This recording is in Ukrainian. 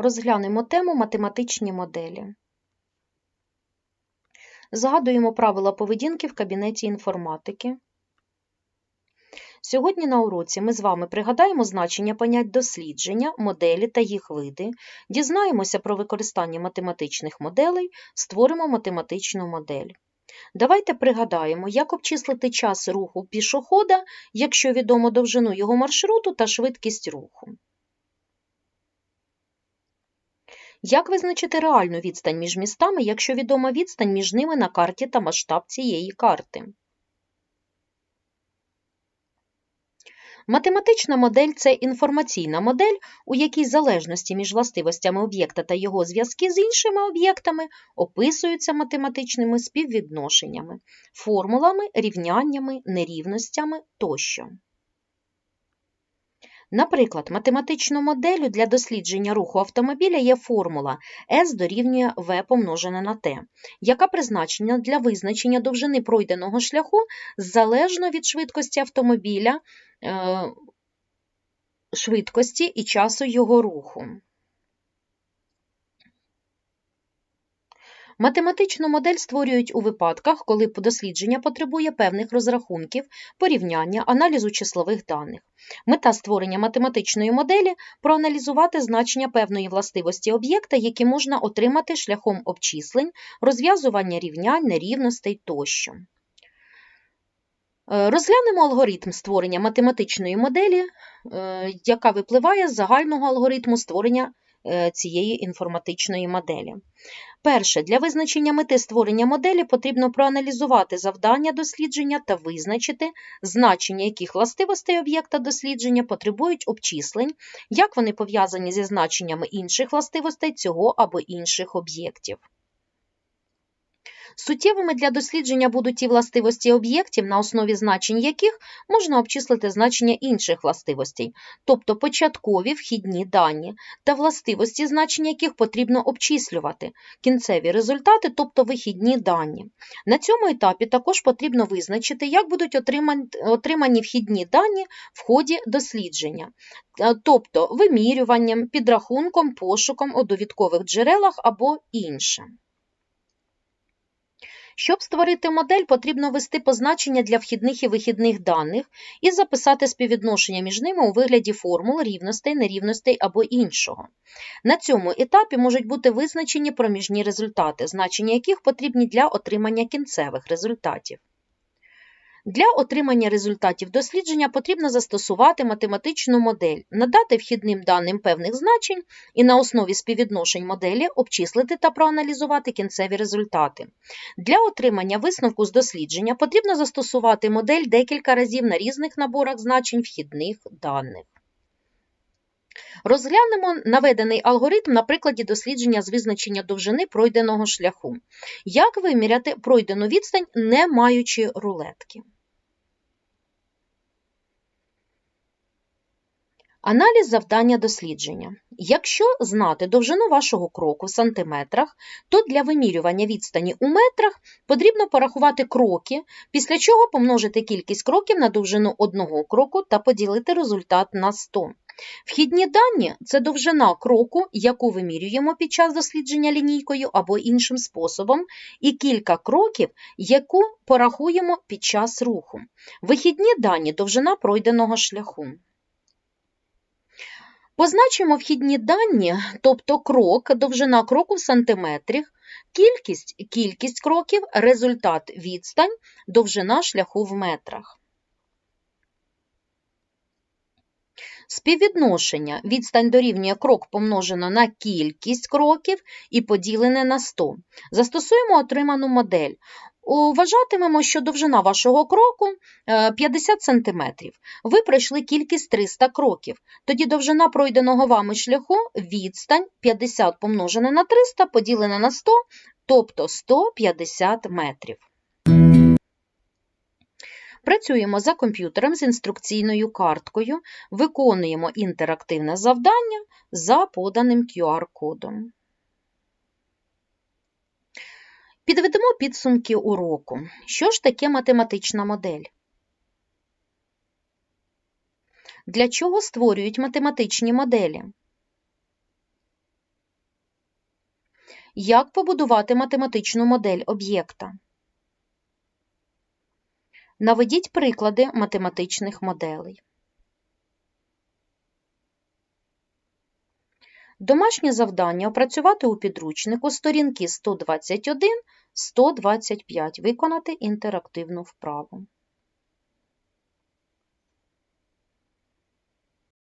Розглянемо тему математичні моделі. Згадуємо правила поведінки в кабінеті інформатики. Сьогодні на уроці ми з вами пригадаємо значення понять дослідження, моделі та їх види, дізнаємося про використання математичних моделей, створимо математичну модель. Давайте пригадаємо, як обчислити час руху пішохода, якщо відомо довжину його маршруту та швидкість руху. Як визначити реальну відстань між містами, якщо відома відстань між ними на карті та масштаб цієї карти? Математична модель це інформаційна модель, у якій залежності між властивостями об'єкта та його зв'язки з іншими об'єктами описуються математичними співвідношеннями, формулами, рівняннями, нерівностями тощо. Наприклад, математичну моделлю для дослідження руху автомобіля є формула S дорівнює V помножене на T, яка призначена для визначення довжини пройденого шляху залежно від швидкості автомобіля, е, швидкості і часу його руху. Математичну модель створюють у випадках, коли дослідження потребує певних розрахунків, порівняння, аналізу числових даних. Мета створення математичної моделі проаналізувати значення певної властивості об'єкта, які можна отримати шляхом обчислень, розв'язування рівнянь, нерівностей тощо. Е, Розглянемо алгоритм створення математичної моделі, е, яка випливає з загального алгоритму створення цієї інформатичної моделі. Перше, для визначення мети створення моделі потрібно проаналізувати завдання дослідження та визначити, значення яких властивостей об'єкта дослідження потребують обчислень, як вони пов'язані зі значеннями інших властивостей цього або інших об'єктів. Суттєвими для дослідження будуть ті властивості об'єктів, на основі значень яких можна обчислити значення інших властивостей, тобто початкові вхідні дані, та властивості, значення яких потрібно обчислювати, кінцеві результати, тобто вихідні дані. На цьому етапі також потрібно визначити, як будуть отримані вхідні дані в ході дослідження, тобто вимірюванням, підрахунком, пошуком у довідкових джерелах або інше. Щоб створити модель, потрібно ввести позначення для вхідних і вихідних даних і записати співвідношення між ними у вигляді формул, рівностей, нерівностей або іншого. На цьому етапі можуть бути визначені проміжні результати, значення яких потрібні для отримання кінцевих результатів. Для отримання результатів дослідження потрібно застосувати математичну модель, надати вхідним даним певних значень і на основі співвідношень моделі обчислити та проаналізувати кінцеві результати. Для отримання висновку з дослідження потрібно застосувати модель декілька разів на різних наборах значень вхідних даних. Розглянемо наведений алгоритм на прикладі дослідження з визначення довжини пройденого шляху. Як виміряти пройдену відстань, не маючи рулетки? Аналіз завдання дослідження. Якщо знати довжину вашого кроку в сантиметрах, то для вимірювання відстані у метрах потрібно порахувати кроки, після чого помножити кількість кроків на довжину одного кроку та поділити результат на 100. Вхідні дані це довжина кроку, яку вимірюємо під час дослідження лінійкою або іншим способом, і кілька кроків, яку порахуємо під час руху. Вихідні дані довжина пройденого шляху. Позначимо вхідні дані, тобто крок, довжина кроку в сантиметрах, кількість кількість кроків, результат відстань, довжина шляху в метрах. Співвідношення відстань дорівнює крок помножено на кількість кроків і поділене на 100. Застосуємо отриману модель. Вважатимемо, що довжина вашого кроку 50 см. Ви пройшли кількість 300 кроків. Тоді довжина пройденого вами шляху відстань 50 помножена на 300 поділена на 100, тобто 150 метрів. Працюємо за комп'ютером з інструкційною карткою, виконуємо інтерактивне завдання за поданим QR-кодом. Підведемо підсумки уроку. Що ж таке математична модель? Для чого створюють математичні моделі? Як побудувати математичну модель об'єкта? Наведіть приклади математичних моделей. Домашнє завдання опрацювати у підручнику сторінки 121-125, виконати інтерактивну вправу.